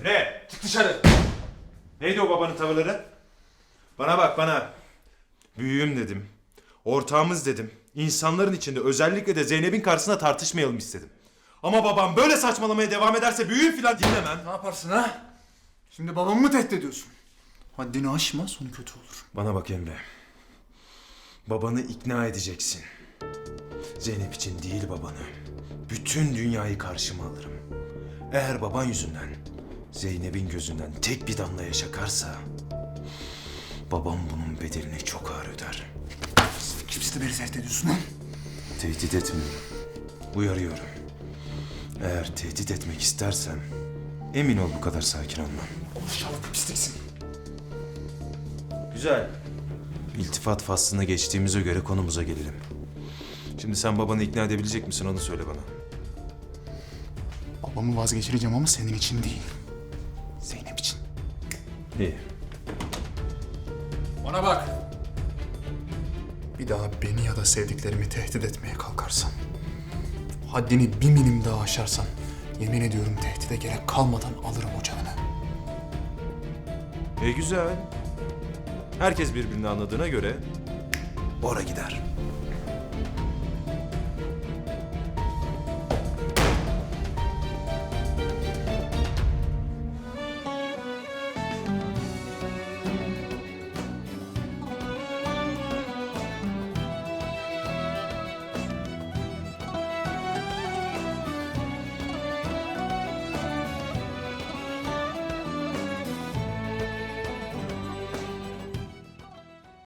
Emre çık dışarı. Neydi o babanın tavırları? Bana bak bana. Büyüğüm dedim. Ortağımız dedim. İnsanların içinde özellikle de Zeynep'in karşısında tartışmayalım istedim. Ama babam böyle saçmalamaya devam ederse büyüğüm filan dinlemem. Ne yaparsın ha? Şimdi babamı mı tehdit ediyorsun? Haddini aşma sonu kötü olur. Bana bak Emre. Babanı ikna edeceksin. Zeynep için değil babanı. Bütün dünyayı karşıma alırım. Eğer baban yüzünden Zeynep'in gözünden tek bir damla yaş akarsa babam bunun bedelini çok ağır öder. Sen kimsin de beni tehdit ediyorsun lan? Tehdit etmiyorum. Uyarıyorum. Eğer tehdit etmek istersem emin ol bu kadar sakin olmam. Aşağılık pisliksin. Güzel. İltifat faslına geçtiğimize göre konumuza gelelim. Şimdi sen babanı ikna edebilecek misin onu söyle bana. Babamı vazgeçireceğim ama senin için değil. İyi. Bana bak. Bir daha beni ya da sevdiklerimi tehdit etmeye kalkarsan, haddini bir milim daha aşarsan, yemin ediyorum tehdide gerek kalmadan alırım o canını. E güzel. Herkes birbirini anladığına göre Bora gider.